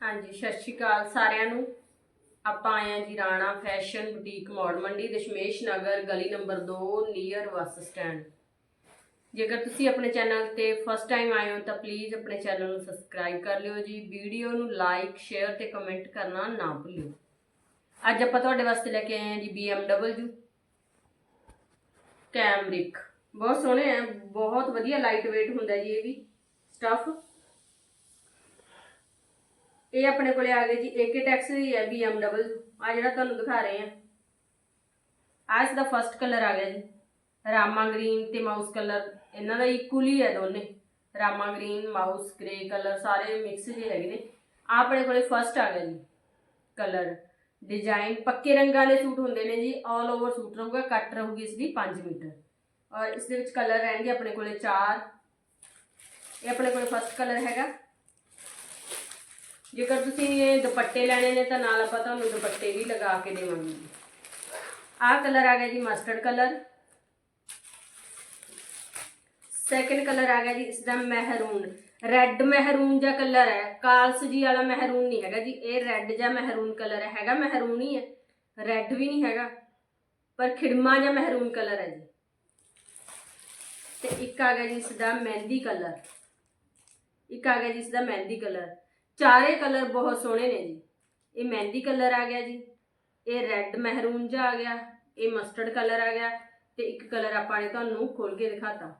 ਹਾਂਜੀ, ਸਤਿ ਸ਼੍ਰੀ ਅਕਾਲ ਸਾਰਿਆਂ ਨੂੰ। ਆਪਾਂ ਆਏ ਹਾਂ ਜੀ ਰਾਣਾ ਫੈਸ਼ਨ ਬੁਟੀਕ ਮੌੜ ਮੰਡੀ, ਦਸ਼ਮੇਸ਼ ਨਗਰ, ਗਲੀ ਨੰਬਰ 2 ਨੀਅਰ ਬੱਸ ਸਟੈਂਡ। ਜੇਕਰ ਤੁਸੀਂ ਆਪਣੇ ਚੈਨਲ ਤੇ ਫਸਟ ਟਾਈਮ ਆਏ ਹੋ, ਤਾਂ ਪਲੀਜ਼ ਆਪਣੇ ਚੈਨਲ ਨੂੰ ਸਬਸਕ੍ਰਾਈਬ ਕਰ ਲਿਓ ਜੀ। ਵੀਡੀਓ ਨੂੰ ਲਾਈਕ ਸ਼ੇਅਰ ਤੇ ਕਮੈਂਟ ਕਰਨਾ ਨਾ ਭੁੱਲਿਓ। ਅੱਜ ਆਪਾਂ ਤੁਹਾਡੇ ਵਾਸਤੇ ਲੈ ਕੇ ਆਏ ਹਾਂ ਜੀ BMW ਕੈਮਰਿਕ। ਬਹੁਤ ਸੋਹਣੇ ਆ, ਬਹੁਤ ਵਧੀਆ ਲਾਈਟ weight ਹੁੰਦਾ ਜੀ ਇਹ ਵੀ। ਸਟਫ ਇਹ ਆਪਣੇ ਕੋਲੇ ਆ ਗਏ ਜੀ AK ਟੈਕਸ ਦੀ ਹੈ BMW ਆ ਜਿਹੜਾ ਤੁਹਾਨੂੰ ਦਿਖਾ ਰਹੇ ਆ ਆ ਇਸ ਦਾ ਫਰਸਟ ਕਲਰ ਆ ਗਿਆ ਜੀ, ਰਾਮਾ ਗ੍ਰੀਨ ਤੇ ਮਾਊਸ ਕਲਰ ਇਹਨਾਂ ਦਾ ਇਕੁਅਲ ਹੀ ਹੈ ਦੋਨੇ। Rama green mouse grey colour ਸਾਰੇ ਮਿਕਸ ਜਿਹੇ ਹੈਗੇ ਨੇ। ਆਹ ਆਪਣੇ ਕੋਲੇ ਫਰਸਟ ਆ ਗਿਆ ਜੀ ਕਲਰ ਡਿਜ਼ਾਈਨ ਪੱਕੇ ਰੰਗਾਂ ਦੇ ਸੂਟ ਹੁੰਦੇ ਨੇ ਜੀ 올 ਓਵਰ ਸੂਟ ਰਹੂਗਾ, ਕੱਟ ਰਹੂਗੀ ਇਸ ਦੀ 5 ਮੀਟਰ। ਔਰ ਇਸ ਦੇ ਵਿੱਚ ਕਲਰ ਰਹਿਣਗੇ ਆਪਣੇ ਕੋਲੇ 4 ਇਹ ਆਪਣੇ ਕੋਲੇ ਫਰਸਟ ਕਲਰ ਹੈਗਾ। ਜੇਕਰ ਤੁਸੀਂ ਇਹ ਦੁਪੱਟੇ ਲੈਣੇ ਨੇ ਤਾਂ ਨਾਲ ਆਪਾਂ ਤੁਹਾਨੂੰ ਦੁਪੱਟੇ ਵੀ ਲਗਾ ਕੇ ਦੇਵਾਂਗੇ ਜੀ। ਆਹ ਕਲਰ ਆ ਗਿਆ ਜੀ ਮਸਟਰਡ ਕਲਰ। ਸੈਕੰਡ ਕਲਰ ਆ ਗਿਆ ਜੀ ਇਸ ਦਾ ਮਹਿਰੂਨ। ਰੈੱਡ ਮਹਿਰੂਨ ਜਿਹਾ ਕਲਰ ਹੈ। ਕਾਲਸ ਜੀ ਵਾਲਾ ਮਹਿਰੂਨ ਨਹੀਂ ਹੈਗਾ ਜੀ। ਇਹ ਰੈੱਡ ਜਾਂ ਮਹਿਰੂਨ ਕਲਰ ਹੈ। ਹੈਗਾ ਮਹਿਰੂਨ ਹੀ ਹੈ। ਰੈੱਡ ਵੀ ਨਹੀਂ ਹੈਗਾ। ਪਰ ਖਿੜਮਾ ਜਾਂ ਮਹਿਰੂਨ ਕਲਰ ਹੈ ਜੀ। ਤੇ ਇੱਕ ਆ ਗਿਆ ਜੀ ਇਸ ਦਾ ਮਹਿੰਦੀ ਕਲਰ। ਇੱਕ ਆ ਗਿਆ ਜੀ ਇਸ ਦਾ ਮਹਿੰਦੀ ਕਲਰ। ਚਾਰੇ ਕਲਰ ਬਹੁਤ ਸੋਹਣੇ ਨੇ ਜੀ। ਇਹ ਮਹਿੰਦੀ ਕਲਰ ਆ ਗਿਆ ਜੀ। ਇਹ ਰੈੱਡ ਮਹਿਰੂਨ ਜਿਹਾ ਆ ਗਿਆ। ਇਹ ਮਸਟਰਡ ਕਲਰ ਆ ਗਿਆ ਤੇ ਇੱਕ ਕਲਰ ਆਪਾਂ ਨੇ ਤੁਹਾਨੂੰ ਖੋਲ ਕੇ ਦਿਖਾਤਾ।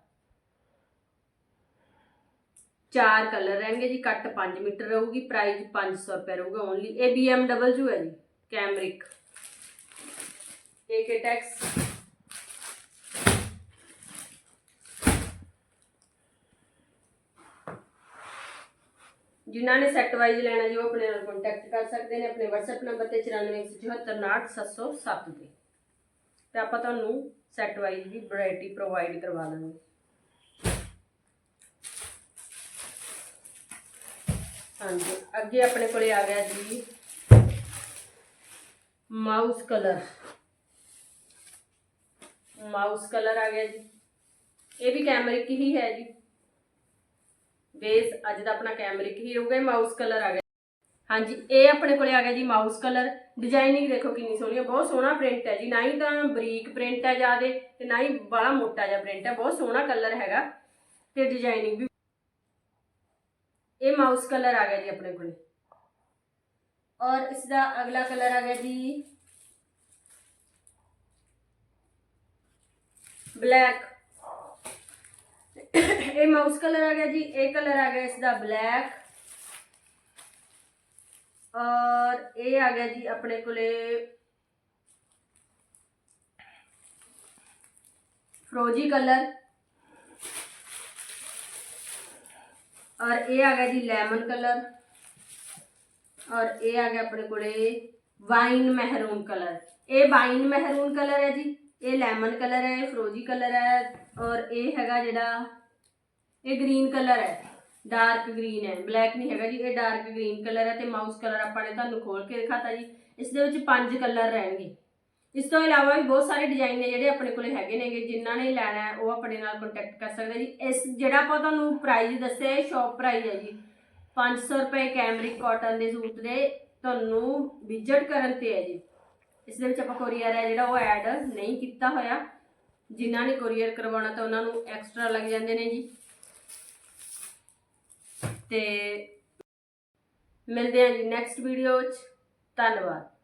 ਚਾਰ ਕਲਰ ਰਹਿਣਗੇ ਜੀ, ਕੱਟ 5 ਮੀਟਰ ਰਹੂਗੀ ਪ੍ਰਾਈਸ 500 ਰੁਪਏ ਰਹੂਗਾ ਓਨਲੀ ਇਹ BMW ਹੈ ਜੀ, ਕੈਮਰਿਕ। AK ਟੈਕਸ ਜਿਨ੍ਹਾਂ ਨੇ ਸੈੱਟ ਵਾਈਜ਼ ਲੈਣਾ ਜੀ, ਉਹ ਆਪਣੇ ਨਾਲ ਕੰਟੈਕਟ ਕਰ ਸਕਦੇ ਨੇ, ਆਪਣੇ WhatsApp ਨੰਬਰ ਤੇ 9417498707 ਤੇ ਤੇ ਆਪਾਂ ਤੁਹਾਨੂੰ ਸੈੱਟ ਵਾਈਜ਼ ਦੀ ਵੈਰਾਈਟੀ ਪ੍ਰੋਵਾਈਡ ਕਰਵਾ ਦਾਂਗੇ। ਹਾਂਜੀ, ਅੱਗੇ ਆਪਣੇ ਕੋਲੇ ਆ ਗਿਆ ਜੀ ਮਾਊਸ ਕਲਰ ਮਾਊਸ ਕਲਰ ਆ ਗਿਆ ਜੀ। ਇਹ ਵੀ ਕੈਮਰਿਕ ਹੀ ਹੈ ਜੀ। ਬੇਸ ਅੱਜ ਦਾ ਆਪਣਾ ਕੈਮਰਿਕ ਹੀ ਰਹੂਗਾ ਮਾਊਸ ਕਲਰ ਆ ਗਿਆ। ਹਾਂਜੀ, ਇਹ ਆਪਣੇ ਕੋਲੇ ਆ ਗਿਆ ਜੀ ਮਾਊਸ ਕਲਰ ਡਿਜ਼ਾਈਨਿੰਗ ਦੇਖੋ ਕਿੰਨੀ ਸੋਹਣੀ ਹੈ ਬਹੁਤ ਸੋਹਣਾ ਪ੍ਰਿੰਟ ਹੈ ਜੀ। ਨਾ ਹੀ ਤਾਂ ਬਰੀਕ ਪ੍ਰਿੰਟ ਹੈ ਜਿਆਦੇ ਤੇ ਨਾ ਹੀ ਬੜਾ ਮੋਟਾ ਜਿਹਾ ਪ੍ਰਿੰਟ ਹੈ, ਬਹੁਤ ਸੋਹਣਾ ਕਲਰ ਹੈਗਾ। ਤੇ ਡਿਜ਼ਾਈਨਿੰਗ ਵੀ ਇਹ ਮਾਊਸ ਕਲਰ ਆ ਗਿਆ ਜੀ ਆਪਣੇ ਕੋਲੇ। ਔਰ ਇਸ ਦਾ ਅਗਲਾ ਕਲਰ ਆ ਗਿਆ ਜੀ। ਬਲੈਕ ਇਹ ਮਾਊਸ ਕਲਰ ਆ ਗਿਆ ਜੀ, ਇਹ ਕਲਰ ਆ ਗਿਆ ਇਸ ਦਾ ਬਲੈਕ। ਔਰ ਇਹ ਆ ਗਿਆ ਜੀ ਆਪਣੇ ਕੋਲੇ ਫਰੋਜੀ ਕਲਰ। ਔਰ ਇਹ ਆ ਗਿਆ ਜੀ ਲੈਮਨ ਕਲਰ। ਔਰ ਇਹ ਆ ਗਿਆ ਆਪਣੇ ਕੋਲੇ ਵਾਈਨ ਮਹਿਰੂਨ ਕਲਰ। ਇਹ ਵਾਈਨ ਮਹਿਰੂਨ ਕਲਰ ਹੈ ਜੀ, ਇਹ ਲੈਮਨ ਕਲਰ ਹੈ, ਇਹ ਫਰੋਜੀ ਕਲਰ ਹੈ। ਔਰ ਇਹ ਹੈਗਾ ਜਿਹੜਾ ਇਹ ਗ੍ਰੀਨ ਕਲਰ ਹੈ। ਡਾਰਕ ਗ੍ਰੀਨ ਹੈ। ਬਲੈਕ ਨਹੀਂ ਹੈਗਾ ਜੀ, ਇਹ ਡਾਰਕ ਗ੍ਰੀਨ ਕਲਰ ਹੈ ਤੇ ਮਾਊਸ ਕਲਰ ਆਪਾਂ ਨੇ ਤੁਹਾਨੂੰ ਖੋਲ ਕੇ ਦਿਖਾਤਾ ਜੀ। ਇਸ ਦੇ ਵਿੱਚ ਪੰਜ ਕਲਰ ਰਹਿਣਗੇ। ਇਸ ਤੋਂ ਇਲਾਵਾ ਵੀ ਬਹੁਤ ਸਾਰੇ ਡਿਜ਼ਾਈਨ ਨੇ ਜਿਹੜੇ ਆਪਣੇ ਕੋਲੇ ਹੈਗੇ ਨੇਗੇ, ਜਿਨ੍ਹਾਂ ਨੇ ਲੈਣਾ ਹੈ, ਉਹ ਆਪਣੇ ਨਾਲ ਕੰਟੈਕਟ ਕਰ ਸਕਦੇ ਜੀ। ਇਸ ਜਿਹੜਾ ਆਪਾਂ ਤੁਹਾਨੂੰ ਪ੍ਰਾਈਸ ਦੱਸਿਆ, ਇਹ ਸ਼ਾਪ ਪ੍ਰਾਈਸ ਹੈ ਜੀ। 500 ਰੁਪਏ ਕੈਮਰਿਕ ਕਾਟਨ ਦੇ ਸੂਟ ਦੇ ਤੁਹਾਨੂੰ ਵਿਜ਼ਿਟ ਕਰਨ ਤੇ ਹੈ ਜੀ। ਇਸ ਦੇ ਵਿੱਚ ਆਪਾਂ ਕੋਰੀਅਰ ਹੈ ਜਿਹੜਾ, ਉਹ ਐਡ ਨਹੀਂ ਕੀਤਾ ਹੋਇਆ। ਜਿਨ੍ਹਾਂ ਨੇ ਕੋਰੀਅਰ ਕਰਵਾਉਣਾ ਤਾਂ ਉਹਨਾਂ ਨੂੰ ਐਕਸਟਰਾ ਲੱਗ ਜਾਂਦੇ ਨੇ ਜੀ। ਤੇ ਮਿਲਦੇ ਹਾਂ ਜੀ ਨੈਕਸਟ ਵੀਡੀਓ 'ਚ ਧੰਨਵਾਦ।